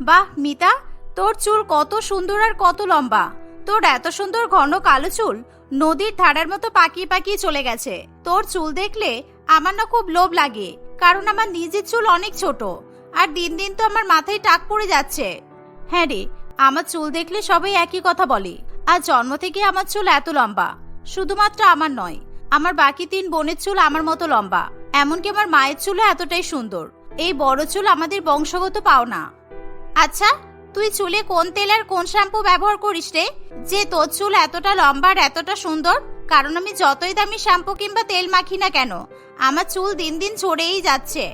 বাহ, মিতা, তোর চুল কত সুন্দর আর কত লম্বা। তোর এত সুন্দর ঘন কালো চুল, নদীর ধারার মতো পাকিয়ে পাকিয়ে চলে গেছে। তোর চুল দেখলে আমার না খুব লোভ লাগে, কারণ আমার নিজের চুল অনেক ছোট, আর দিন দিন তো আমার মাথায় টাক পড়ে যাচ্ছে। হ্যাঁ রে, আমার চুল দেখলে সবাই একই কথা বলে, আর জন্ম থেকে আমার চুল এত লম্বা, শুধুমাত্র আমার নয়, আমার বাকি তিন বোনের চুল আমার মতো লম্বা, এমনকি আমার মায়ের চুলও এতটাই সুন্দর। এই বড় চুল আমাদের বংশগত পাওনা। আচ্ছা তুই চুলে কোন তেল আর কোন শ্যাম্পু ব্যবহার করিস রে? যে তোর চুল এতটা লম্বা আর এতটা সুন্দর, কারণ আমি যতই দামি শ্যাম্পু কিংবা তেল মাখি না কেন, আমার চুল দিন দিন ঝরেই যাচ্ছে।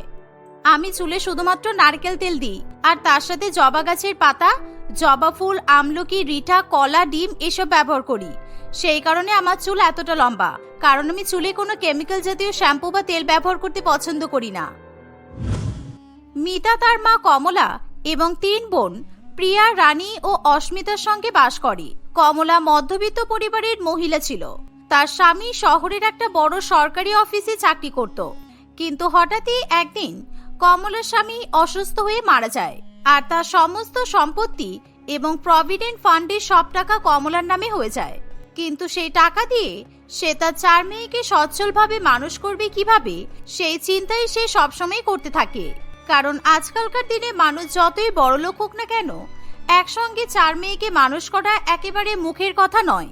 আমি চুলে শুধুমাত্র নারকেল তেল দিই, আর তার সাথে জবা গাছের পাতা, জবা ফুল, আমলকি, রিঠা, কলা, ডিম এসব ব্যবহার করি। সেই কারণে আমার চুল এতটা লম্বা, কারণ আমি চুলে কোনো কেমিক্যাল জাতীয় শ্যাম্পু বা তেল ব্যবহার করতে পছন্দ করি না। মিতা তার মা কমলা এবং তিন বোন, প্রিয়া, রানী ও অস্মিতার সঙ্গে বাস করে। কমলা মধ্যবিত্ত পরিবারের মহিলা ছিল। তার স্বামী শহরের একটা বড় সরকারি অফিসে চাকরি করত। কিন্তু হঠাৎই একদিন কমলার স্বামী অসুস্থ হয়ে মারা যায় আর তার সমস্ত সম্পত্তি এবং প্রভিডেন্ট ফান্ডের সব টাকা কমলার নামে হয়ে যায়। কিন্তু সেই টাকা দিয়ে সে তার চার মেয়েকে সচ্ছলভাবে মানুষ করবে কীভাবে, সেই চিন্তাই সে সবসময় করতে থাকে। কারণ আজকালকার দিনে মানুষ যতই বড়লোক হোক না কেন, একসঙ্গে চার মেয়েকে মানুষ করা একেবারে মুখের কথা নয়।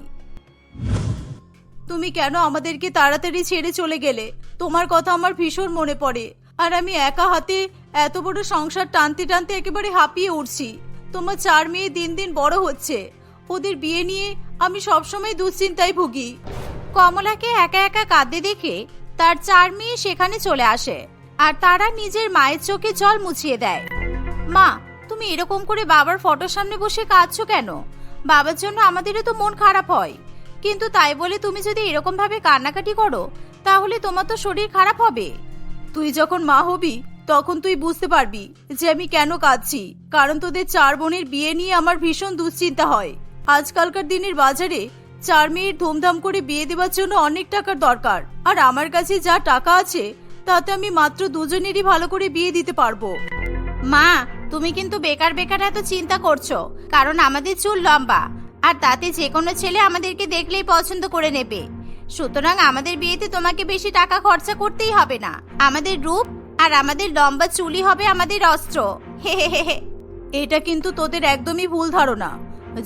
তুমি কেন আমাদেরকে তাড়াতাড়ি ছেড়ে চলে গেলে? তোমার কথা আমার ভীষণ মনে পড়ে। আর আমি একা হাতে এত বড় সংসার টানতে টানতে একেবারে হাঁপিয়ে উঠছি। তোমার চার মেয়ে দিন দিন বড় হচ্ছে। ওদের বিয়ে নিয়ে আমি সবসময় দুশ্চিন্তায় ভুগি। কমলাকে একা একা কাঁদতে দেখে তার চার মেয়ে সেখানে চলে আসে। আর তারা নিজের মায়ের চোখে জল মুছিয়ে দেয়। মা, তুমি এরকম করে বাবার ফটোর সামনে বসে কাঁদছো কেন? বাবার জন্য আমাদেরও তো মন খারাপ হয়। কিন্তু তাই বলে তুমি যদি এরকম ভাবে কান্নাকাটি করো, তাহলে তোমার তো শরীর খারাপ হবে। তুই যখন মা হবি, তখন তুই বুঝতে পারবি যে আমি কেন কাঁদছি। কারণ তোদের চার বোনের বিয়ে নিয়ে আমার ভীষণ দুশ্চিন্তা হয়। আজকালকার দিনের বাজারে চার মেয়ের ধুমধাম করে বিয়ে দেওয়ার জন্য অনেক টাকার দরকার। আর আমার কাছে যা টাকা আছে তাতে আমি মাত্র দুজনেরই ভালো করে বিয়ে দিতে পারব। মা তুমি কিন্তু বেকার বেকার এত চিন্তা করছ কারণ আমাদের চুল লম্বা আর তাতে যে কোনো ছেলে আমাদেরকে দেখলেই পছন্দ করে নেবে। সুতরাং আমাদের বিয়েতে তোমাকে বেশি টাকা খরচা করতেই হবে না। আমাদের রূপ আর আমাদের লম্বা চুলই হবে আমাদের অস্ত্র। হে হে হে হে। এটা কিন্তু তোদের একদমই ভুল ধারণা।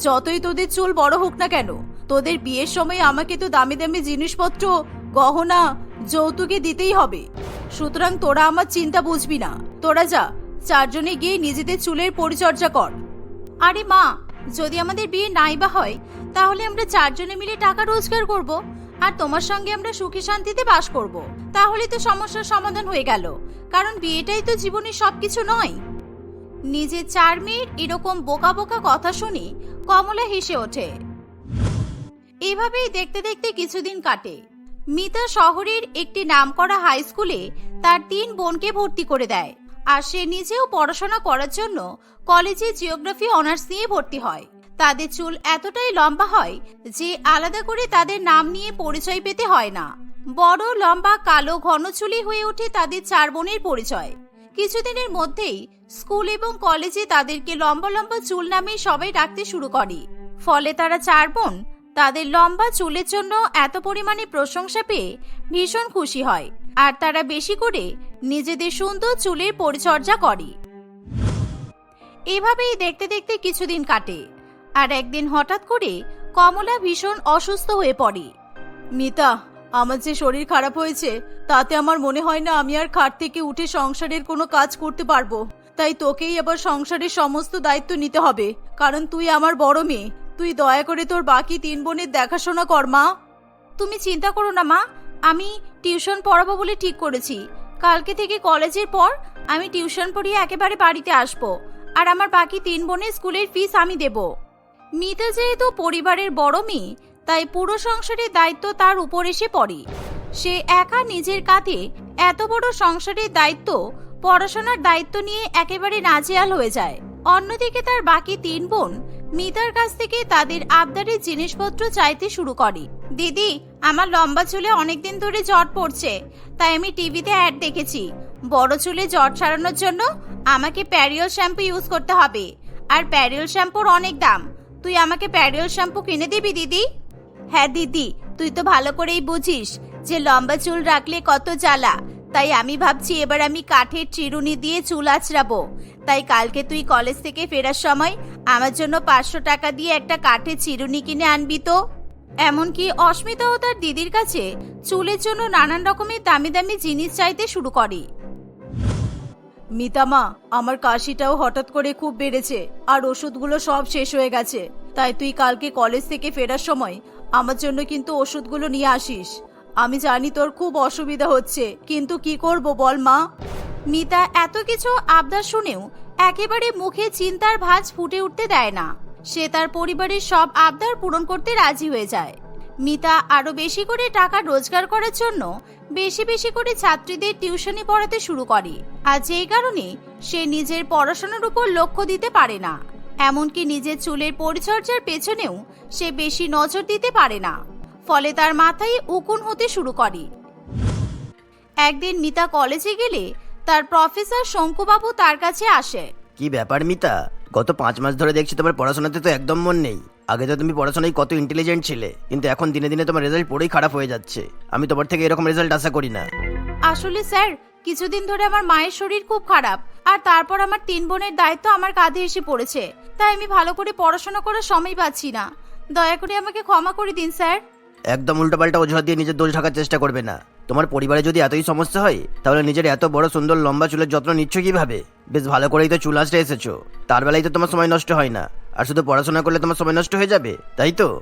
যতই তোদের চুল বড় হোক না কেন তোদের বিয়ের সময় আমাকে তো দামি দামি জিনিসপত্র গহনা যৌতুকে দিতেই হবে। সুতরাং তোরা আমার চিন্তা বুঝবি না। তোরা যা, চারজনে গিয়ে নিজেদের চুলের পরিচর্যা কর। আরে মা, যদি আমাদের বিয়ে নাই বা হয়, তাহলে আমরা চারজনে মিলে টাকা রোজগার করব, আর তোমার সঙ্গে আমরা সুখী শান্তিতে বাস করব। তাহলে তো সমস্যার সমাধান হয়ে গেল, কারণ বিয়েটাই তো জীবনের সবকিছু নয়। নিজে চার মেয়ের এরকম বোকা বোকা কথা শুনি কমলা হেসে ওঠে। এভাবেই দেখতে দেখতে কিছুদিন কাটে। মিতা শহরের একটি নামকরা হাই স্কুলে তার তিন বোনকে ভর্তি করে দেয় আর সে নিজেও পড়াশোনা করার জন্য কলেজে জিওগ্রাফি অনার্স নিয়ে ভর্তি হয়। তাদের চুল এতটাই লম্বা হয় যে আলাদা করে তাদের নাম নিয়ে পরিচয় পেতে হয় না। বড়, লম্বা, কালো, ঘন চুলি হয়ে ওঠে তাদের চার বোনের পরিচয়। কিছুদিনের মধ্যেই স্কুল এবং কলেজে তাদেরকে লম্বা লম্বা চুল নামে সবাই ডাকতে শুরু করে। ফলে তারা চার বোন তাদের লম্বা চুলের জন্য এত পরিমাণে প্রশংসা পেয়ে ভীষণ খুশি হয়। আর তারা বেশি করে নিজেদের সুন্দর চুলের পরিচর্যা করে। এভাবেই দেখতে দেখতে কিছুদিন কাটে। আর একদিন হঠাৎ করে কমলা ভীষণ অসুস্থ হয়ে পড়ে। মিতা, আমার যে শরীর খারাপ হয়েছে, তাতে আমার মনে হয় না আমি আর খাট থেকে উঠে সংসারের কোনো কাজ করতে পারব। তাই তোকেই আবার সংসারের সমস্ত দায়িত্ব নিতে হবে। কারণ তুই আমার বড় মেয়ে। তুই দয়া করে তোর বাকি তিন বোনের দেখাশোনা কর, মা। তুমি চিন্তা করো না, মা। আমি টিউশন পড়াবো বলে ঠিক করেছি। কালকে থেকে কলেজের পর আমি টিউশন পড়িয়ে একেবারে বাড়িতে আসব। আর আমার বাকি তিন বোনের স্কুলের ফিস আমি দেব। মিতা যেহেতু পরিবারের বড় মেয়ে, তাই পুরো সংসারের দায়িত্ব তার উপর এসে পড়ে। সে একা নিজের কাঁধে এত বড় সংসারের দায়িত্ব, পড়াশোনার দায়িত্ব নিয়ে একেবারে নাজেহাল হয়ে যায়। অন্যদিকে তার বাকি তিন বোন মিতার কাছ থেকে তাদের আবদারের জিনিসপত্র চাইতে শুরু করে। দিদি, আমার লম্বা চুলে অনেকদিন ধরে জট পড়ছে, তাই আমি টিভিতে অ্যাড দেখেছি। বড় চুলে জট সারানোর জন্য আমাকে প্যারিয়ল শ্যাম্পু ইউজ করতে হবে। আর প্যারিয়ল শ্যাম্পুর অনেক দাম। তুই আমাকে প্যারিয়ল শ্যাম্পু কিনে দিবি, দিদি? হ্যাঁ দিদি, তুই তো ভালো করেই বুঝিস যে লম্বা চুল রাখলে কত জ্বালা। তাই আমি ভাবছি এবার আমি কাঠের চিরুনি দিয়ে চুল আঁচড়াবো। তাই কালকে তুই কলেজ থেকে ফেরার সময় আমার জন্য পাঁচশো টাকা দিয়ে একটা কাঠের চিরুনি কিনে আনবি তো। এমনকি অস্মিতাও তার দিদির কাছে চুলের জন্য নানান রকমের দামি দামি জিনিস চাইতে শুরু করে। মিতামা, আমার কাশিটাও হঠাৎ করে খুব বেড়েছে আর ওষুধগুলো সব শেষ হয়ে গেছে। তাই তুই কালকে কলেজ থেকে ফেরার সময় আমার জন্য কিন্তু ওষুধগুলো নিয়ে আসিস। আমি জানি তোর খুব অসুবিধা হচ্ছে, কিন্তু কি করব বল মা? মিতা এত কিছু আবদার শুনেও একেবারে মুখে চিন্তার ভাঁজ ফুটে উঠতে দেয় না। সে তার পরিবারের সব আবদার পূরণ করতে রাজি হয়ে যায়। মিতা আরও বেশি করে টাকা রোজগার করার জন্য বেশি বেশি করে ছাত্রীদের টিউশনি পড়াতে শুরু করে, আর যেই কারণে সে নিজের পড়াশোনার উপর লক্ষ্য দিতে পারে না। এমনকি নিজের চুলের পরিচর্যার পেছনেও সে বেশি নজর দিতে পারে না। ফলে তার মাথায় উকুন হতে শুরু করে। একদিন মিতা কলেজে গেলে তার প্রফেসর শঙ্কুবাবু তার কাছে আসে। কি ব্যাপার মিতা? গত পাঁচ মাস ধরে দেখছি তোমার পড়াশোনাতে তো একদম মন নেই। আগে তো তুমি পড়াশোনায় কত ইন্টেলিজেন্ট ছিলে কিন্তু এখন দিনে দিনে তোমার রেজাল্ট পড়েই খারাপ হয়ে যাচ্ছে। আমি তোমার থেকে এরকম রেজাল্ট আশা করি না। আসলে স্যার কিছুদিন ধরে আমার মায়ের শরীর খুব খারাপ আর তারপর আমার তিন বোনের দায়িত্ব আমার কাঁধে এসে পড়েছে। তাই আমি ভালো করে পড়াশোনা করার সময় পাচ্ছি না। দয়া করে আমাকে ক্ষমা করে দিন স্যার। একদম উল্টোপাল্টা অজুহাত দিয়ে নিজের দোষ ঢাকার চেষ্টা করবে না। তোমার পরিবারে যদি এতই সমস্যা হয়, তাহলে নিজের এত বড় সুন্দর লম্বা চুলের যত্ন নিচ্ছ কীভাবে? বেশ ভালো করেই তো চুল আসতে এসেছ। তার বেলায় তো তোমার সময় নষ্ট হয় না। আর শুধু পড়াশোনা করলে তোমার সময় নষ্ট হয়ে যাবে, তাই তো?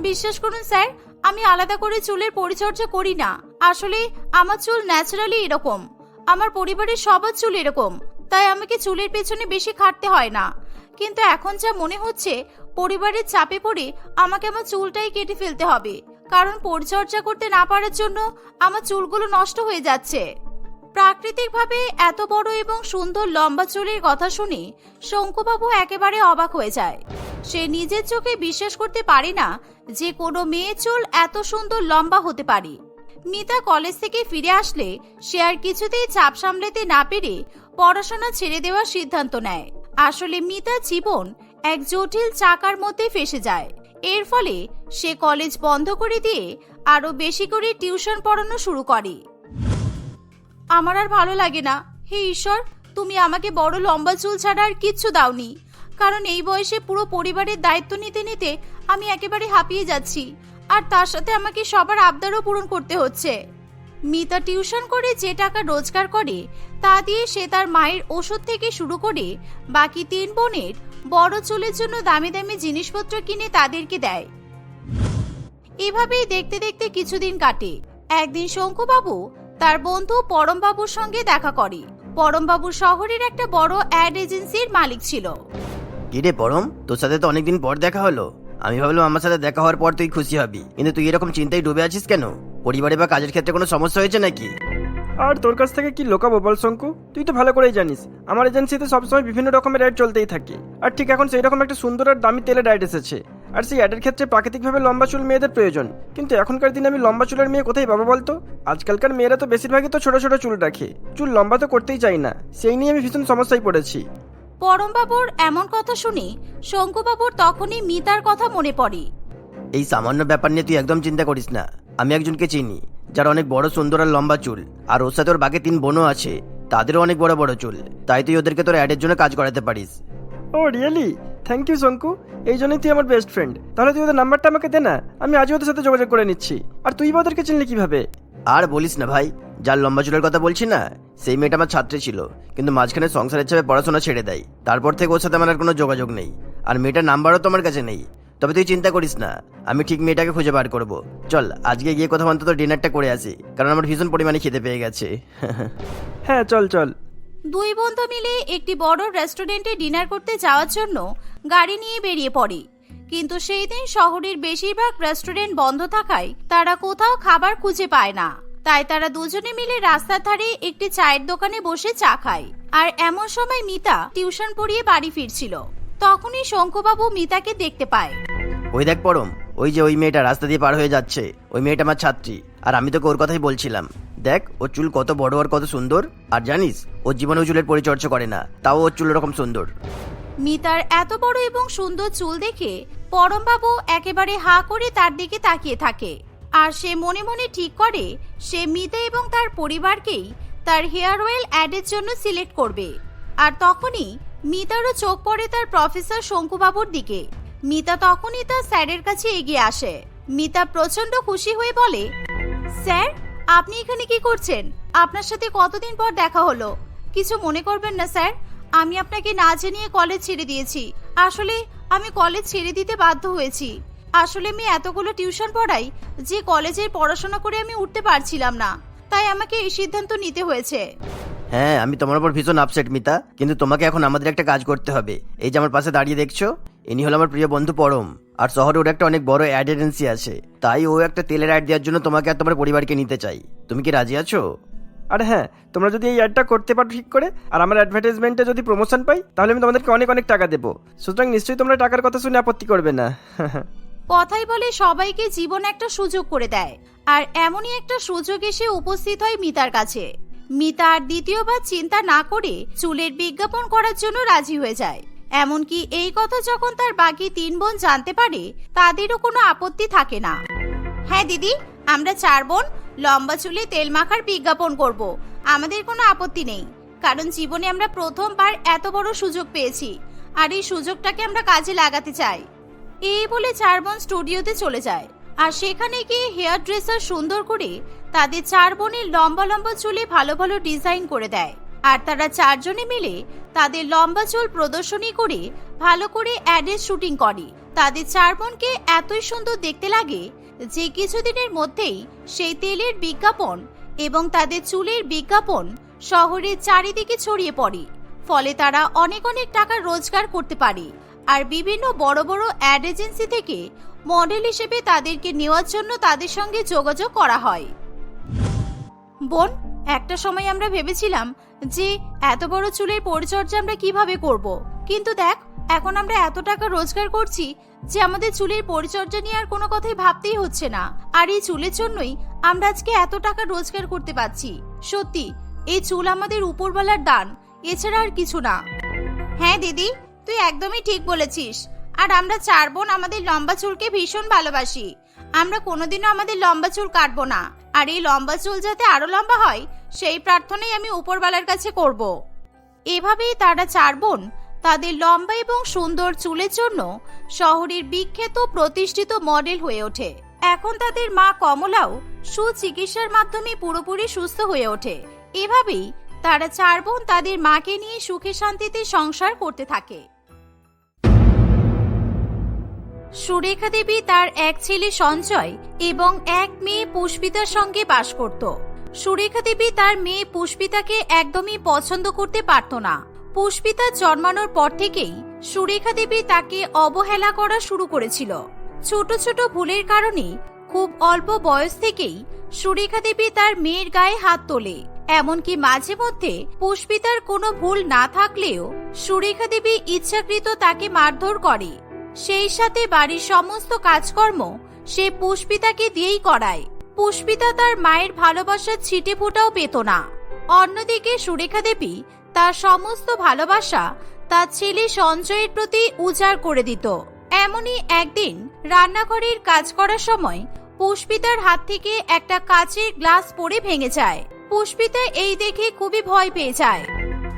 বিশ্বাস করুন স্যার, আমি আলাদা করে চুলের পরিচর্যা করি না। আসলে আমার চুল ন্যাচারালি এরকম। আমার পরিবারের সবার চুল এরকম। তাই আমাকে চুলের পেছনে বেশি খাটতে হয় না। কিন্তু এখন যা মনে হচ্ছে পরিবারের চাপে পড়ে আমাকে আমার চুলটাই কেটে ফেলতে হবে। কারণ পরিচর্যা করতে না পারার জন্য আমার চুলগুলো নষ্ট হয়ে যাচ্ছে। প্রাকৃতিকভাবে এত বড় এবং সুন্দর লম্বা চুলের কথা শুনে শঙ্কুবাবু একেবারে অবাক হয়ে যায়। সে নিজের চোখে বিশ্বাস করতে পারে না যে কোনো মেয়ে চুল এত সুন্দর লম্বা হতে পারে। মিতা কলেজ থেকে ফিরে আসলে সে আর কিছুতেই চাপ সামলাতে না পেরে পড়াশোনা ছেড়ে দেওয়ার সিদ্ধান্ত নেয়। আসলে মিতা জীবন এক জটিল চাকার মধ্যে ফেসে যায়। এর ফলে সে কলেজ বন্ধ করে দিয়ে আরও বেশি করে টিউশন পড়ানো শুরু করে। আমার আর ভালো লাগে না। হে ঈশ্বর, তুমি আমাকে বড় লম্বা চুল ছাড়া আর কিচ্ছু দাওনি। কারণ এই বয়সে পুরো পরিবারের দায়িত্ব নিতে নিতে আমি একেবারে হাঁপিয়ে যাচ্ছি। আর তার সাথে আমাকে সবার আবদারও পূরণ করতে হচ্ছে। মিতা টিউশন করে যে টাকা রোজগার করে, তা দিয়ে সে তার মায়ের ওষুধ থেকে শুরু করে বাকি তিন বোনের বড় চুলের জন্য দামি দামি জিনিসপত্র কিনে তাদেরকে দেয়। এভাবেই দেখতে দেখতে কিছুদিন কাটে। একদিন শঙ্কুবাবু তার বন্ধু পরমবাবুর সঙ্গে দেখা করে। পরমবাবু শহরের একটা বড় অ্যাড এজেন্সির মালিক ছিল। কিরে পরম, তোর সাথে তো অনেকদিন পর দেখা হলো। আমি ভাবলাম আমার সাথে দেখা হওয়ার পর তুই খুশি হবি। কিন্তু তুই এরকম চিন্তায় ডুবে আছিস কেন? পরিবারে বা কাজের ক্ষেত্রে কোনো সমস্যা হয়েছে নাকি? আর তোর কাছ থেকে কি লোকাবো বল শঙ্কু? তুই তো ভালো করেই জানিস আমার এজেন্সিতে সবসময় বিভিন্ন রকমের অ্যাড চলতেই থাকে। আর ঠিক এখন সেই রকম একটা সুন্দর আর দামি তেলের অ্যাড এসেছে। আর সেই অ্যাডের ক্ষেত্রে প্রাকৃতিকভাবে লম্বা চুল মেয়েদের প্রয়োজন। কিন্তু এখনকার দিনে আমি লম্বা চুলের মেয়ে কোথায় পাবো বলতো? আজকালকার মেয়েরা তো বেশিরভাগই তো ছোট ছোট চুল রাখে। চুল লম্বা তো করতেই চাই না সেই নিয়ে আমি ভীষণ সমস্যায় পড়েছি। পরমবাবুর এমন কথা শুনে শঙ্কুবাবুর তখনই মিতার কথা মনে পড়ে। এই সামান্য ব্যাপার নিয়ে তুই একদম চিন্তা করিস না আমি একজনকে চিনি। যার অনেক বড় সুন্দর আর লম্বা চুল আর ওর সাথে ওর বাকি তিন বোনও আছে তাদেরও অনেক বড় বড় চুল তাই তুই ওদেরকে তোর অ্যাডের জন্য কাজ করাতে পারিস। Oh really thank you Shanku. এই জন্যই তুই আমার বেস্ট ফ্রেন্ড তাহলে তুই ওদের নাম্বারটা আমাকে দে না আমি আজই ওদের সাথে যোগাযোগ করে নিচ্ছি। আর তুই বা ওদেরকে চিনলি কীভাবে? আর বলিস না ভাই যার লম্বা চুলের কথা বলছি না সেই মেয়েটা আমার ছাত্রী ছিল কিন্তু মাঝখানে সংসারের চাপে পড়াশোনা ছেড়ে দেয় তারপর থেকে ওর সাথে আমার আর কোনো যোগাযোগ নেই আর মেয়েটার নাম্বারও তো আমার কাছে নেই। তবে তুই চিন্তা করিস না আমি ঠিক মেয়েটাকে খুঁজে বার করব। চল আজকে গিয়ে কোথাও অন্তত ডিনারটা করে আসি কারণ আমার ভীষণ পরিমাণে খেতে পেয়ে গেছে। হ্যাঁ চল চল। দুই বন্ধু মিলে একটি বড় রেস্টুরেন্টে ডিনার করতে যাওয়ার জন্য গাড়ি নিয়ে বেরিয়ে পড়ে। কিন্তু সেই দিন শহরের বেশিরভাগ রেস্টুরেন্ট বন্ধ থাকায় তারা কোথাও খাবার খুঁজে পায় না। তাই তারা দুজনে মিলে রাস্তার ধারে একটি চায়ের দোকানে বসে চা খায়। আর এমন সময় মিতা টিউশন পড়িয়ে বাড়ি ফিরছিল। তখনই শঙ্কুবাবু মিতাকে দেখতে পায়। ওই দেখ পরম, ওই যে ওই মেয়েটা রাস্তা দিয়ে পার হয়ে যাচ্ছে, ওই মেয়েটা আমার ছাত্রী, আর আমি তোকে ওর কথাই বলছিলাম। দেখ, ওর চুল কত বড় আর কত সুন্দর, আর জানিস, ওর জীবনেও চুলের পরিচর্যা করে না, তাও ওর চুল এরকম সুন্দর। মিতার এত বড় এবং সুন্দর চুল দেখে পরমবাবু একেবারে হা করে তার দিকে তাকিয়ে থাকে, আর সে মনে মনে ঠিক করে, সে মিতা এবং তার পরিবারকেই তার হেয়ার অয়েল অ্যাডের জন্য সিলেক্ট করবে, আর তখনই মিতারও চোখ পড়ে তার প্রফেসর শঙ্কুবাবুর দিকে। মিতা তখনই তার স্যারের কাছে এগিয়ে আসে। মিতা প্রচণ্ড খুশি হয়ে বলে, স্যার, আপনি এখানে কি করছেন? আপনার সাথে কতদিন পর দেখা হলো? কিছু মনে করবেন না, স্যার। আমি আপনাকে না জানিয়ে কলেজ ছেড়ে দিয়েছি। আসলে আমি কলেজ ছেড়ে দিতে বাধ্য হয়েছি। আসলে আমি এতগুলো টিউশন পড়াই যে কলেজের পড়াশোনা করে আমি উঠতে পারছিলাম না। তাই আমাকে এই সিদ্ধান্ত নিতে হয়েছে। হ্যাঁ আমি তোমার উপর ভীষণ আপসেট মিতা। কিন্তু তোমাকে এখন আমাদের একটা কাজ করতে হবে। এই যে আমার পাশে দাঁড়িয়ে দেখছ ইনি হলো আমার প্রিয় বন্ধু পরম। আর শহরে ওর একটা অনেক বড় অ্যাড এজেন্সি আছে। তাই ও একটা তেলের অ্যাড দেওয়ার জন্য তোমাকে আর তোমার পরিবারকে নিতে চাই। তুমি কি রাজি আছো? আর হ্যাঁ তোমরা যদি এই অ্যাডটা করতে পারো ঠিক করে আর আমার অ্যাডভার্টাইজমেন্টে যদি প্রমোশন পাই তাহলে আমি তোমাদেরকে অনেক অনেক টাকা দেবো। সুতরাং নিশ্চয়ই তোমরা টাকার কথা শুনে আপত্তি করবে না। কথাই বলে সবাইকে জীবন একটা সুযোগ করে দেয়। আর এমনই একটা সুযোগ এসে উপস্থিত হয় মিতার কাছে। মিতা আর দ্বিতীয়বার চিন্তা না করে চুলের বিজ্ঞাপন করার জন্য রাজি হয়ে যায়। এমনকি এই কথা যখন তার বাকি তিন বোন জানতে পারে, তাদেরও কোনো আপত্তি থাকে না। হ্যাঁ দিদি, আমরা চার বোন, লম্বা চুলে তেল মাখার বিজ্ঞাপন করব। আমাদের কোনো আপত্তি নেই, কারণ জীবনে আমরা প্রথমবার এত বড় সুযোগ পেয়েছি, আর এই সুযোগটাকে আমরা কাজে লাগাতে চাই। এই বলে চার বোন স্টুডিওতে চলে যায়, আর সেখানে গিয়ে হেয়ার ড্রেসার সুন্দর করে তাদের চার বোনের লম্বা লম্বা চুলে ভালো ভালো ডিজাইন করে দেয়। আর তারা চারজনে মিলে তাদের লম্বা চুল প্রদর্শনী করে ভালো করে অ্যাডের শুটিং করে। তাদের চার বোনকে এতই সুন্দর দেখতে লাগে যে কিছুদিনের মধ্যেই সেই তেলের বিজ্ঞাপন এবং তাদের চুলের বিজ্ঞাপন শহরের চারিদিকে ছড়িয়ে পড়ে। ফলে তারা অনেক অনেক টাকা রোজগার করতে পারে আর বিভিন্ন বড় বড় অ্যাড এজেন্সি থেকে মডেল হিসেবে তাদেরকে নেওয়ার জন্য তাদের সঙ্গে যোগাযোগ করা হয়। বোন একটা সময় আমরা ভেবেছিলাম যে এত বড় চুলের পরিচর্যা আমরা কীভাবে করব। কিন্তু দেখ, এখন আমরা এত টাকা রোজগার করছি যে আমাদের চুলের পরিচর্যা নিয়ে আর কোনো কথাই ভাবতেই হচ্ছে না। আর এই চুলের জন্যই আমরা আজকে এত টাকা রোজগার করতে পারছি। সত্যি, এই চুল আমাদের উপরওয়ালার দান, এছাড়া আর কিছু না। হ্যাঁ দিদি, তুই একদমই ঠিক বলেছিস। আর আমরা চার বোন আমাদের লম্বা চুলকে ভীষণ ভালোবাসি। আমরা কোনোদিনও আমাদের লম্বা চুল কাটবো না। আর এই লম্বা চুল যাতে আরও লম্বা হয়, সেই প্রার্থনাই আমি উপরওয়ালার কাছে করব। এভাবেই তারা চার বোন তাদের লম্বা এবং সুন্দর চুলের জন্য শহরের বিখ্যাত প্রতিষ্ঠিত মডেল হয়ে ওঠে। এখন তাদের মা কমলাও সুচিকিৎসার মাধ্যমে পুরোপুরি সুস্থ হয়ে ওঠে। এভাবেই তারা চার বোন তাদের মাকে নিয়ে সুখে শান্তিতে সংসার করতে থাকে। সুরেখা দেবী তার এক ছেলে সঞ্জয় এবং এক মেয়ে পুষ্পিতার সঙ্গে বাস করত। সুরেখা দেবী তার মেয়ে পুষ্পিতাকে একদমই পছন্দ করতে পারত না। পুষ্পিতা জন্মানোর পর থেকেই সুরেখা দেবী তাকে অবহেলা করা শুরু করেছিল। ছোট ছোট ভুলের কারণে খুব অল্প বয়স থেকেই সুরেখা দেবী তার মেয়ের গায়ে হাত তোলে। এমনকি মাঝে মধ্যে পুষ্পিতার কোনো ভুল না থাকলেও সুরেখা দেবী ইচ্ছাকৃত তাকে মারধর করে। সেই সাথে বাড়ির সমস্ত কাজকর্ম সে পুষ্পিতাকে দিয়েই করায়। পুষ্পিতা তার মায়ের ভালোবাসার ছিটে ফোটাও পেত না। অন্যদিকে সুরেখা দেবী তার সমস্ত ভালোবাসা তার ছেলে সঞ্জয়ের প্রতি উজাড় করে দিত। এমনই একদিন রান্নাঘরের কাজ করার সময় পুষ্পিতার হাত থেকে একটা কাচের গ্লাস পড়ে ভেঙে যায়। পুষ্পিতা এই দেখে খুবই ভয় পেয়ে যায়।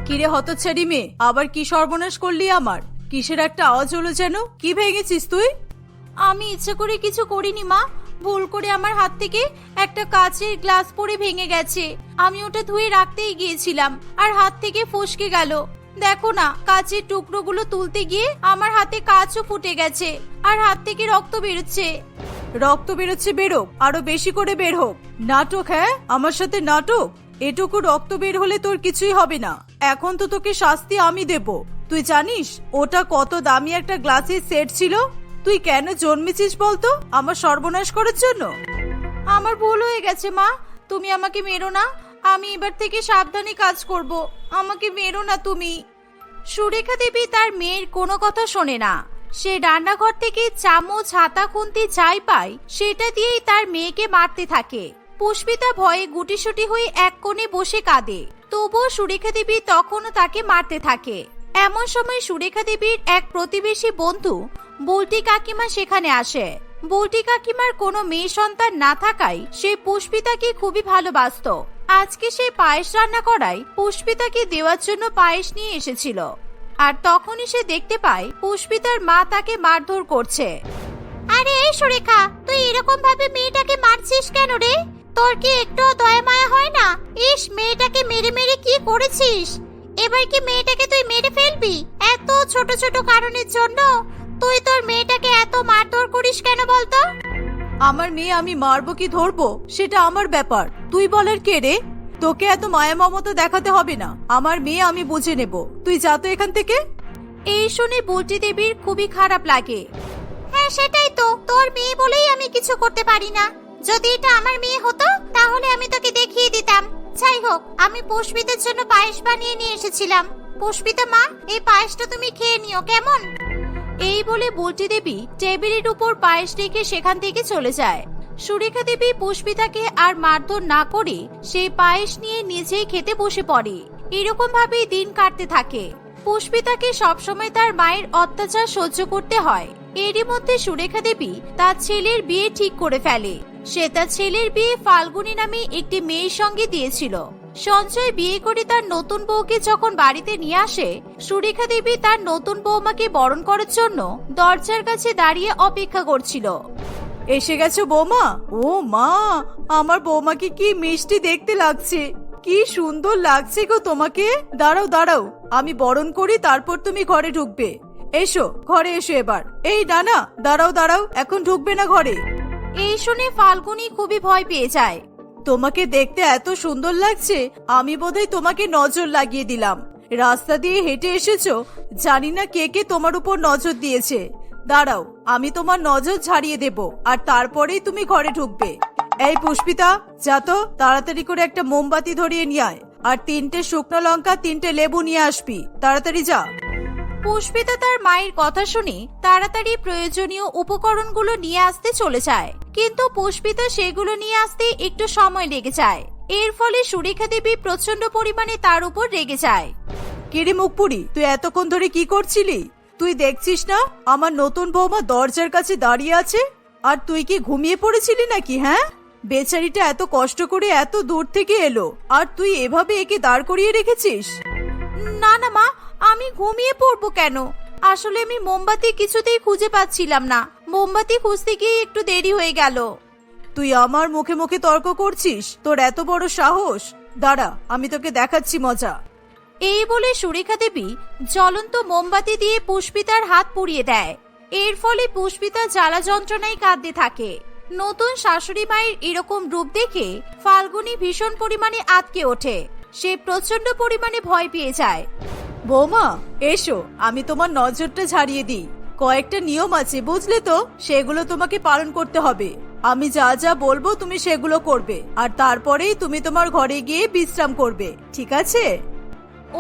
কিরে হতচ্ছাড়ি মেয়ে, আবার কি সর্বনাশ করলি আমার? কিসের একটা আওয়াজ হলো যেন? কি ভেঙেছিস তুই? আমি ইচ্ছে করে কিছু করিনি মা। ভুল করে আমার হাত থেকে একটা কাচের গ্লাস পড়ে ভেঙে গেছে। আমি ওটা ধুয়ে রাখতেই গিয়েছিলাম আর হাত থেকে ফসকে গেল। দেখো না কাচের টুকরোগুলো তুলতে গিয়ে আমার হাতে কাচও ফুটে গেছে আর হাত থেকে রক্ত বেরোচ্ছে। রক্ত বেরোচ্ছে বেরোক আরও বেশি করে বের হোক। নাটক হ্যাঁ? আমার সাথে নাটক? এটুকু রক্ত বের হলে তোর কিছুই হবে না। এখন তো তোকে শাস্তি আমি দেব। তুই জানিস, ওটা কত দামি একটা গ্লাসের সেট ছিল? তুই কেন জন্মেছিস বলতো? আমার সর্বনাশ করার জন্য? আমার ভুল হয়ে গেছে, মা। তুমি আমাকে মেরো না। আমি এবার থেকে সাবধানে কাজ করব। আমাকে মেরো না তুমি। সুরেখা দেবী তার মেয়ের কোনো কথা শোনে না। সে রান্নাঘর থেকে চামচ, হাতা, খুন্তি যাই পায়, সেটা দিয়েই তার মেয়েকে মারতে থাকে। পুষ্পিতা ভয়ে গুটিসুটি হয়ে এক কোণে বসে কাঁদে। তবুও সুরেখা দেবী তখনও তাকে মারতে থাকে। এমন সময় সুরেখা দেবীর এক প্রতিবেশী বন্ধু বুলটি কাকিমা সেখানে আসে। বুলটি কাকিমার কোনো মেয়ে সন্তান না থাকায় সে পুষ্পিতাকে খুবই ভালোবাসত। আজকে সে পায়েস রান্না করায় পুষ্পিতাকে দেওয়ার জন্য পায়েস নিয়ে এসেছিল। আর তখনই সে দেখতে পায় পুষ্পিতার মা তাকে মারধর করছে। আরে এই সুরেখা, তুই এরকম ভাবে মেয়েটাকে মারছিস কেন রে? তোর কি একটু দয়া মায়া হয় না? ইস, মেয়েটাকে মেরে মেরে কি করেছিস? এবার কি মেয়েটাকে তুই মেরে ফেলবি? এত ছোট ছোট কারণের জন্য তুই তোর মেয়েটাকে এত মারধর করিস কেন বলতো? আমার মেয়ে আমি মারবো কি ধরবো? সেটা আমার ব্যাপার। তুই বলার কে রে? তোকে এত মায়া মমতা দেখাতে হবে না। আমার মেয়ে আমি বুঝে নেব। তুই যা তো এখান থেকে। এই শুনে বুলটি দেবীর খুবই খারাপ লাগে। হ্যাঁ সেটাই তো। তোর মেয়ে বলেই আমি কিছু করতে পারি না। যদি এটা আমার মেয়ে হতো তাহলে আমি তোকে দেখিয়ে দিতাম। যাই হোক, আমি পুষ্পিতের জন্য পায়েস বানিয়ে নিয়ে এসেছিলাম। পুষ্পিতা মা, এই পায়েসটা তুমি খেয়ে নিও, কেমন? এই বলে বুলটি দেবী টেবিলের উপর পায়েস রেখে সেখান থেকে চলে যায়। সুরেখা দেবী পুষ্পিতাকে আর মারধর না করে সেই পায়েস নিয়ে নিজেই খেতে বসে পড়ে। এরকম ভাবেই দিন কাটতে থাকে। পুষ্পিতাকে সবসময় তার মায়ের অত্যাচার সহ্য করতে হয়। এরই মধ্যে সুরেখা দেবী তার ছেলের বিয়ে ঠিক করে ফেলে। সে তার ছেলের বিয়ে ফাল্গুনী নামে একটি মেয়ের সঙ্গে দিয়েছিল। সঞ্জয় বিয়ে করে তার নতুন বউকে যখন বাড়িতে নিয়ে আসে, সুরেখা দেবী তার নতুন বৌমাকে বরণ করার জন্য দরজার কাছে দাঁড়িয়ে অপেক্ষা করছিল। এসে গেছো বৌমা? ও মা, আমার বৌমাকে কি মিষ্টি দেখতে লাগছে? কি সুন্দর লাগছে গো তোমাকে। দাঁড়াও দাঁড়াও, আমি বরণ করি, তারপর তুমি ঘরে ঢুকবে। এসো, ঘরে এসো এবার। এই ডানা দাঁড়াও দাঁড়াও, এখন ঢুকবে না ঘরে। এই শুনে ফাল্গুনি খুবই ভয় পেয়ে যায়। তোমাকে দেখতে এত সুন্দর লাগছে, আমি বোধহয় তোমাকে নজর লাগিয়ে দিলাম। রাস্তা দিয়ে হেঁটে এসেছ, জানি না কে কে তোমার উপর নজর দিয়েছে। দাঁড়াও, আমি তোমার নজর ছাড়িয়ে দেব, আর তারপরেই তুমি ঘরে ঢুকবে। এই পুষ্পিতা, যা তো, তাড়াতাড়ি করে একটা মোমবাতি ধরিয়ে নিয়ে আয়। আর তিনটে শুকনো লঙ্কা, তিনটে লেবু নিয়ে আসবি। তাড়াতাড়ি যা। পুষ্পিতা তার মায়ের কথা শুনে তাড়াতাড়ি প্রয়োজনীয় উপকরণগুলো নিয়ে আসতে চলে যায়। কিন্তু পুষ্পিতা সেগুলো নিয়ে আসতে একটু সময় লেগে যায়। এর ফলে সুরেখা দেবী প্রচণ্ড পরিমাণে তার উপর রেগে যায়। কিরে মুখপুরি তুই এতক্ষণ ধরে কি করছিলি? তুই দেখছিস না আমার নতুন বৌমা দরজার কাছে দাঁড়িয়ে আছে? আর তুই কি ঘুমিয়ে পড়েছিলি নাকি হ্যাঁ? বেচারিটা এত কষ্ট করে এত দূর থেকে এলো আর তুই এভাবে একে দাঁড় করিয়ে রেখেছিস? না না মা আমি ঘুমিয়ে পড়ব কেন? আসলে আমি মোমবাতি কিছুতেই খুঁজে পাচ্ছিলাম না। মোমবাতি খুঁজতে গিয়ে একটু দেরি হয়ে গেল। তুই আমার মুখে মুখে তর্ক করছিস? তোর এত বড় সাহস? দাঁড়া আমি তোকে দেখাচ্ছি মজা। এই বলে সুরেখা দেবী জ্বলন্ত মোমবাতি দিয়ে পুষ্পিতার হাত পুড়িয়ে দেয়। এর ফলে পুষ্পিতা জ্বালা যন্ত্রণায় কাঁদতে থাকে। নতুন শাশুড়ি মায়ের এরকম রূপ দেখে ফাল্গুনি ভীষণ পরিমাণে আটকে ওঠে। সে প্রচণ্ড পরিমাণে ভয় পেয়ে যায়। বৌমা, এসো, আমি তোমার নজরটা ঝাড়িয়ে দিই। কয়েকটা নিয়ম আছে, বুঝলে তো? সেগুলো তোমাকে পালন করতে হবে। আমি যা যা বলব তুমি সেগুলো করবে, আর তারপরেই তুমি তোমার ঘরে গিয়ে বিশ্রাম করবে, ঠিক আছে?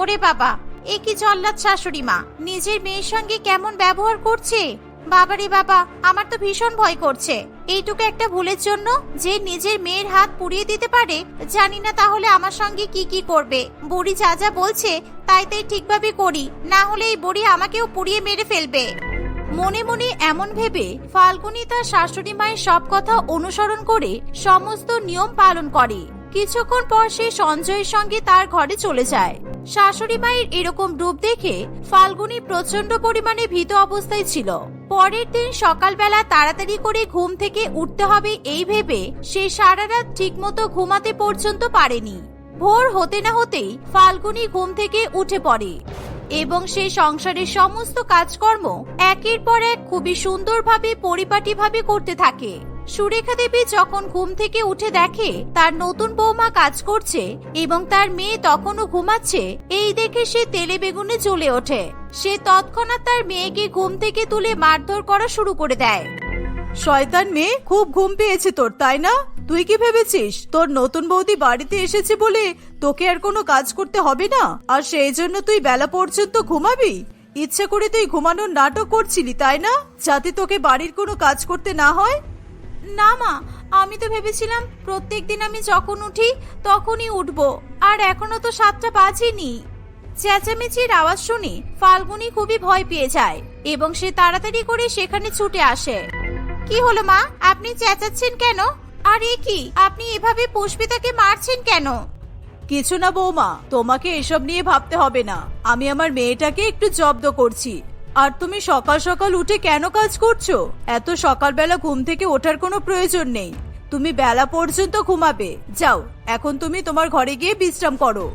ওরে বাবা, এ কি জল্লাদ শাশুড়ি মা, নিজের মেয়ের সঙ্গে কেমন ব্যবহার করছে? বাবারে বাবা, আমার তো ভীষণ ভয় করছে। এইটুকু একটা ভুলের জন্য যে নিজের মেয়ের হাত পুড়িয়ে দিতে পারে, জানি না তাহলে আমার সঙ্গে কি কি করবে। বুড়ি যা যা বলছে, তাই তাই ঠিকভাবে করি, না হলে এই বুড়ি আমাকেও পুড়িয়ে মেরে ফেলবে। মনে মনে এমন ভেবে ফাল্গুনি তার শাশুড়ি মায়ের সব কথা অনুসরণ করে সমস্ত নিয়ম পালন করে। কিছুক্ষণ পর সে সঞ্জয়ের সঙ্গে তার ঘরে চলে যায়। শাশুড়ি মায়ের এরকম রূপ দেখে ফাল্গুনি প্রচণ্ড পরিমাণে ভীত অবস্থায় ছিল। পরের দিন সকালবেলা তাড়াতাড়ি করে ঘুম থেকে উঠতে হবে এই ভেবে সে সারা রাত ঠিকমতো ঘুমাতে পর্যন্ত পারেনি। ভোর হতে না হতেই ফাল্গুনি ঘুম থেকে উঠে পড়ে এবং সে সংসারের সমস্ত কাজকর্ম একের পর এক খুবই সুন্দরভাবে, পরিপাটিভাবে করতে থাকে। সুরেখা দেবী যখন ঘুম থেকে উঠে দেখে তার নতুন বৌমা কাজ করছে এবং তার মেয়ে তখনও ঘুমাচ্ছে, এই দেখে সে তেলে বেগুনে জ্বলে ওঠে। সে তৎক্ষণাৎ তার মেয়েকে ঘুম থেকে তুলে মারধর করা শুরু করে দেয়। শয়তান মেয়ে, খুব ঘুম পেয়েছে তোর, তাই না? তুই কি ভেবেছিস? তোর নতুন বৌদি বাড়িতে এসেছে বলে তোকে আর কোনো কাজ করতে হবে না? আর সেই জন্য তুই বেলা পর্যন্ত ঘুমাবি? ইচ্ছে করে তুই ঘুমানোর নাটক করছিলি, তাই না? যাতে তোকে বাড়ির কোনো কাজ করতে না হয়? না মা, আমি তো ভেবেছিলাম প্রত্যেক দিন আমি যখন উঠি তখনই উঠবো, আর এখনও তো সাতটা বাজেনি। চেঁচামেচির আওয়াজ শুনে ফাল্গুনি খুবই ভয় পেয়ে যায় এবং সে তাড়াতাড়ি করে সেখানে ছুটে আসে। কি হলো মা? আপনি চেঁচাচ্ছেন কেন? আর এ কি? আপনি এভাবে পুষ্পিতাকে মারছেন কেন? কিছু না বৌমা, তোমাকে এসব নিয়ে ভাবতে হবে না। আমি আমার মেয়েটাকে একটু জব্দ করছি। আর তুমি সকাল সকাল উঠে কেন কাজ করছ? এত সকালবেলা ঘুম থেকে ওঠার কোনো প্রয়োজন নেই। তুমি বেলা পর্যন্ত ঘুমাবে। যাও, এখন তুমি তোমার ঘরে গিয়ে বিশ্রাম করো।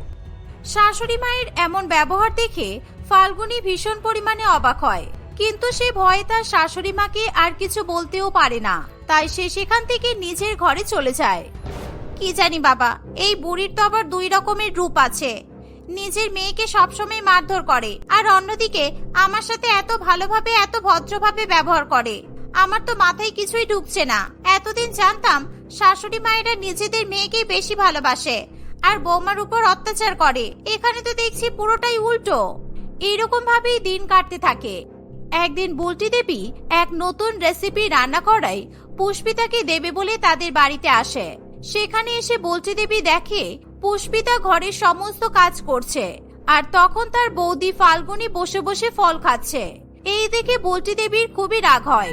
শাশুড়ি মায়ের এমন ব্যবহার দেখে ফাল্গুনি ভীষণ পরিমাণে অবাক হয়। কিন্তু সে ভয়ে তার শাশুড়ি মাকে আর কিছু বলতেও পারে না। তাই সে সেখান থেকে নিজের ঘরে চলে যায়। কি জানি বাবা, এই বুড়ির তো আবার দুই রকমের রূপ আছে। নিজের মেয়েকে সবসময় মারধর করে। আর অন্যদিকে, আমার সাথে এত ভালোভাবে, এত ভদ্রভাবে ব্যবহার করে। আমার তো মাথায় কিছুই ঢুকছে না। এতদিন জানতাম, শাশুড়ি মায়েরা নিজেদের মেয়েকেই বেশি ভালোবাসে আর বৌমার উপর অত্যাচার করে। এখানে তো দেখছি পুরোটাই উল্টো। এইরকম ভাবেই দিন কাটতে থাকে। একদিন বুলটি দেবী এক নতুন রেসিপি রান্না করায় পুষ্পিতাকে দেবে বলে তাদের বাড়িতে আসে। সেখানে এসে বুলটি দেবী দেখে পুষ্পিতা ঘরের সমস্ত কাজ করছে আর তখন তার বৌদি ফাল্গুনি বসে বসে ফল খাচ্ছে। এই দেখে বুলটি দেবীর খুবই রাগ হয়।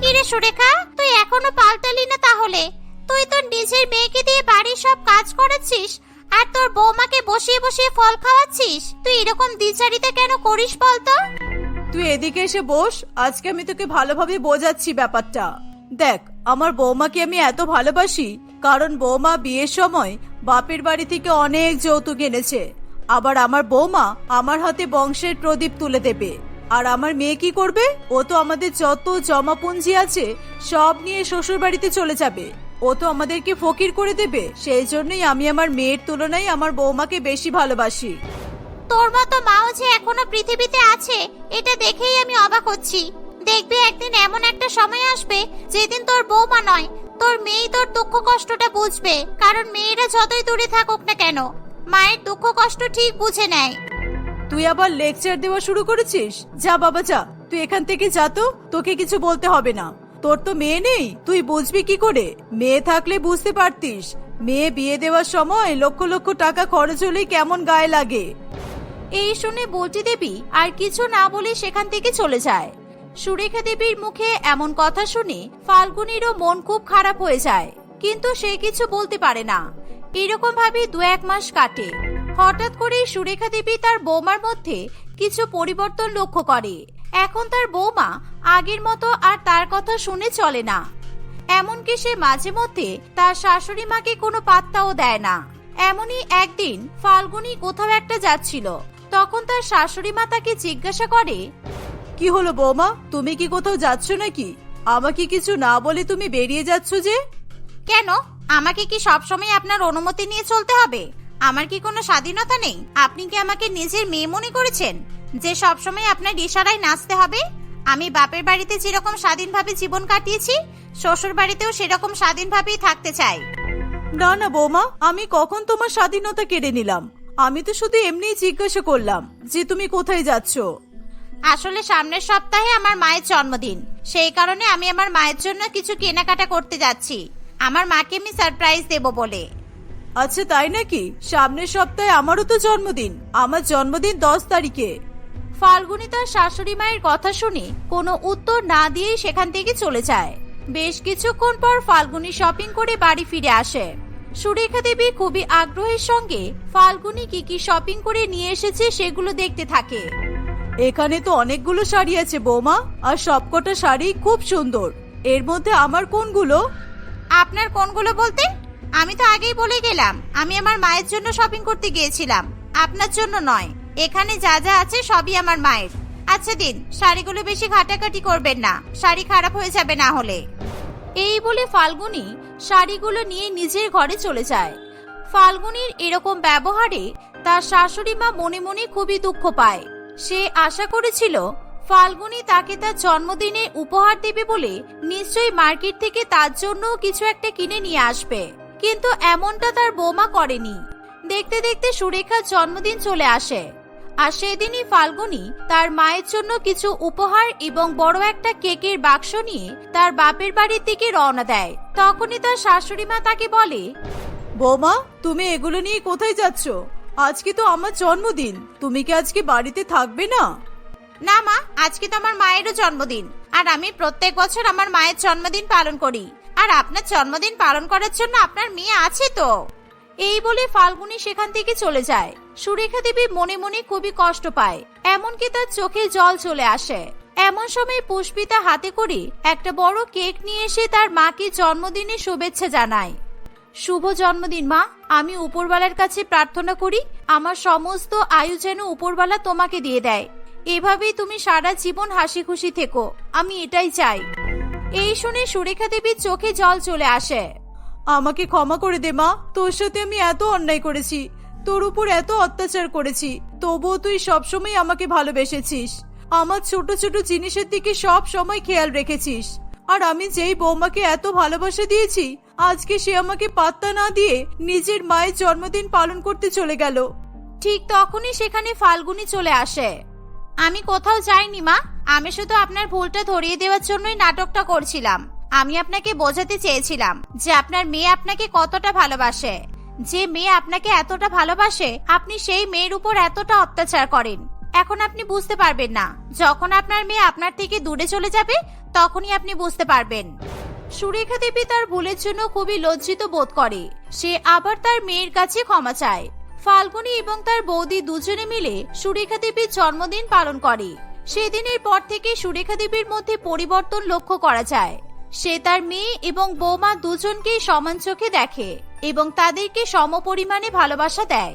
কিরে সুরেখা তুই এখনও পাল্টালি না তাহলে? তুই তোর নিজের মেয়েকে দিয়ে বাড়ির সব কাজ করাচ্ছিস আর তোর বৌমাকে বসিয়ে বসিয়ে ফল খাওয়াচ্ছিস? তুই এরকম দ্বিচারিতা কেন করিস বলতো? তুই এদিকে এসে বস আজকে আমি তোকে ভালোভাবে বোঝাচ্ছি ব্যাপারটা। দেখ আমার বৌমাকে আমি এত ভালোবাসি কারণ বৌমা বিয়ের সময় বাপের বাড়ি থেকে অনেক যৌতুক এনেছে। আবার আমার বৌমা আমার হাতে বংশের প্রদীপ তুলে দেবে। আর আমার মেয়ে কি করবে? ও তো আমাদের যত জমাপুঞ্জি আছে, সব নিয়ে শ্বশুর বাড়িতে চলে যাবে। ও তো আমাদেরকে ফকির করে দেবে। সেই জন্যই আমি আমার মেয়ের তুলনায় আমার বৌমাকে বেশি ভালোবাসি। তোর মতো মাও যে এখনও পৃথিবীতে আছে, এটা দেখেই আমি অবাক হচ্ছি। দেখবি একদিন এমন একটা সময় আসবে যেদিন তোর বৌমা নয় তোর মেয়েই তোর দুঃখ কষ্টটা বুঝবে কারণ মেয়েরা যতই দূরে থাকুক না কেন মায়ের দুঃখ কষ্ট ঠিক বুঝে নেয়। তুই আবার লেকচার দেওয়া শুরু করেছিস? যা বাবা যা। তুই এখান থেকে যা তো তোকে কিছু বলতে হবে না। তোর তো মেয়ে নেই তুই বুঝবি কি করে? মেয়ে থাকলে বুঝতে পারতিস মেয়ে বিয়ে দেওয়ার সময় লক্ষ লক্ষ টাকা খরচ হলে কেমন গায়ে লাগে। এই শুনে বলটি দেবী আর কিছু না বলে সেখান থেকে চলে যায়। সুরেখা দেবীর মুখে এমন কথা শুনে ফাল্গুনিরও মন খুব খারাপ হয়ে যায়। কিন্তু সে কিছু বলতে পারে না। এরকম ভাবে দু এক মাস কাটে। হঠাৎ করেই সুরেখা দেবী তার বৌমার মধ্যে কিছু পরিবর্তন লক্ষ্য করে। এখন তার বৌমা আগের মতো আর তার কথা শুনে চলে না। এমনকি সে মাঝে মধ্যে তার শাশুড়ি মাকে কোনো পাত্তাও দেয় না। এমনই একদিন ফাল্গুনি কোথাও একটা যাচ্ছিল। তখন তার শাশুড়ি মা তাকে জিজ্ঞাসা করে কি হলো বৌমা? তুমি কি কোথাও যাচ্ছ নাকি? আমাকে কিছু না বলে তুমি বেরিয়ে যাচ্ছ যে? কেন? আমাকে কি সবসময় আপনার অনুমতি নিয়ে চলতে হবে? আমার কি কোনো স্বাধীনতা নেই? আপনি কি আমাকে নিজের মেয়ে মনে করেছেন? যে সবসময় আপনার ইশারায় নাচতে হবে? আমি বাপের বাড়িতে যেরকম স্বাধীনভাবে জীবন কাটিয়েছি শ্বশুর বাড়িতেও সেরকম স্বাধীনভাবেই থাকতে চাই। না না বৌমা আমি কখন তোমার স্বাধীনতা কেড়ে নিলাম? আমি তো শুধু এমনিই জিজ্ঞাসা করলাম যে তুমি কোথায় যাচ্ছ? আসলে সামনের সপ্তাহে আমার মায়ের জন্মদিন। সেই কারণে আমি আমার মায়ের জন্য কিছু কেনাকাটা করতে যাচ্ছি। আমার মাকে আমি সারপ্রাইজ দেব বলে। আচ্ছা তাই নাকি? সামনের সপ্তাহে আমারও তো জন্মদিন। আমার জন্মদিন দশ তারিখে। ফাল্গুনি তার শাশুড়ি মায়ের কথা শুনে কোনো উত্তর না দিয়েই সেখান থেকে চলে যায়। বেশ কিছুক্ষণ পর ফাল্গুনি শপিং করে বাড়ি ফিরে আসে। সুরেখা দেবী খুবই আগ্রহের সঙ্গে ফাল্গুনি কি কি শপিং করে নিয়ে এসেছে সেগুলো দেখতে থাকে। এখানে তো অনেকগুলো শাড়ি আছে বৌমা আর সবকটা শাড়ি খুব সুন্দর। এর মধ্যে আমার কোনগুলো? আপনার কোনগুলো বলতে? আমি তো আগেই বলে গেলাম আমি আমার মায়ের জন্য শপিং করতে গিয়েছিলাম। আপনার জন্য নয় এখানে যা যা আছে সবই আমার মায়ের। আচ্ছা দিন শাড়িগুলো বেশি ঘাটাঘাটি করবেন না শাড়ি খারাপ হয়ে যাবে না হলে। এই বলে ফাল্গুনি শাড়িগুলো নিয়ে নিজের ঘরে চলে যায়। ফাল্গুনির এরকম ব্যবহারে তার শাশুড়ি মা মনে মনে খুবই দুঃখ পায়। সে আশা করেছিল ফাল্গুনি তাকে তার জন্মদিনে উপহার দেবে বলে নিশ্চয়ই মার্কেট থেকে তার জন্য কিছু একটা কিনে নিয়ে আসবে। কিন্তু এমনটা তার বৌমা করেনি। দেখতে দেখতে সুরেখার জন্মদিন চলে আসে। আর সেদিনই ফাল্গুনি তার মায়ের জন্য কিছু উপহার এবং বড় একটা কেকের বাক্স নিয়ে তার বাপের বাড়ির দিকে রওনা দেয়। তখনই তার শাশুড়ি মা তাকে বলে, বৌমা, তুমি এগুলো নিয়ে কোথায় যাচ্ছ? আজকে তো আমার জন্মদিন। তুমি কি আজকে বাড়িতে থাকবে না? না মা, আজকে তো আমার মায়েরও জন্মদিন। আর আমি প্রত্যেক বছর আমার মায়ের জন্মদিন পালন করি। আর আপনার জন্মদিন পালন করার জন্য আপনার মেয়ে আছে তো। এই বলে ফাল্গুনি সেখান থেকে চলে যায়। সুরেখা দেবী মনে মনে খুবই কষ্ট পায়। এমনকি তার চোখে জল চলে আসে। এমন সময় পুষ্পিতা হাতে করে একটা বড় কেক নিয়ে এসে তার মাকে জন্মদিনে শুভেচ্ছা জানায়। শুভ জন্মদিন, মা। আমি উপরওয়ালার কাছে প্রার্থনা করি, আমার সমস্ত আয়ু যেন উপরওয়ালা তোমাকে দিয়ে দেয়। এভাবেই তুমি সারা জীবন হাসি খুশি থেকো। আমি এটাই চাই। এই শুনে সুরেখা দেবীর চোখে জল চলে আসে। আমাকে ক্ষমা করে দে, মা। তোর সাথে আমি এত অন্যায় করেছি। তোর উপর এত অত্যাচার করেছি। তবুও তুই সবসময় আমাকে ভালোবেসেছিস। আমার ছোট ছোট জিনিসের দিকে সব সময় খেয়াল রেখেছিস। আর আমি যেই বৌমাকে এত ভালোবাসা দিয়েছি, আজকে সে আমাকে পাত্তা না দিয়ে নিজের মায়ের জন্মদিন পালন করতে চলে গেল। ঠিক তখনই সেখানে ফাল্গুনি চলে আসে। আমি কোথাও যাইনি, মা। আমি শুধু আপনার ভুলটা ধরিয়ে দেওয়ার জন্যই নাটকটা করছিলাম। আমি আপনাকে বোঝাতে চেয়েছিলাম যে আপনার মেয়ে আপনাকে কতটা ভালোবাসে। যে মেয়ে আপনাকে এতটা ভালোবাসে, আপনি সেই মেয়ের উপর এতটা অত্যাচার করেন। এখন আপনি বুঝতে পারবেন না, যখন আপনার মেয়ে আপনার থেকে দূরে চলে যাবে তখনই আপনি বুঝতে পারবেন। সুরেখা দেবী তার ভুলের জন্য খুবই লজ্জিত বোধ করে। সে আবার তার মেয়ের কাছে ক্ষমা চায়। ফাল্গুনী এবং তার বৌদি দুজনে মিলে সুরেখা দেবীর জন্মদিন পালন করে। সেদিনের পর থেকে সুরেখা দেবীর মধ্যে পরিবর্তন লক্ষ্য করা যায়। সে তার মেয়ে এবং বৌমা দুজনকেই সমান চোখে দেখে এবং তাদেরকে সমপরিমাণে ভালোবাসা দেয়।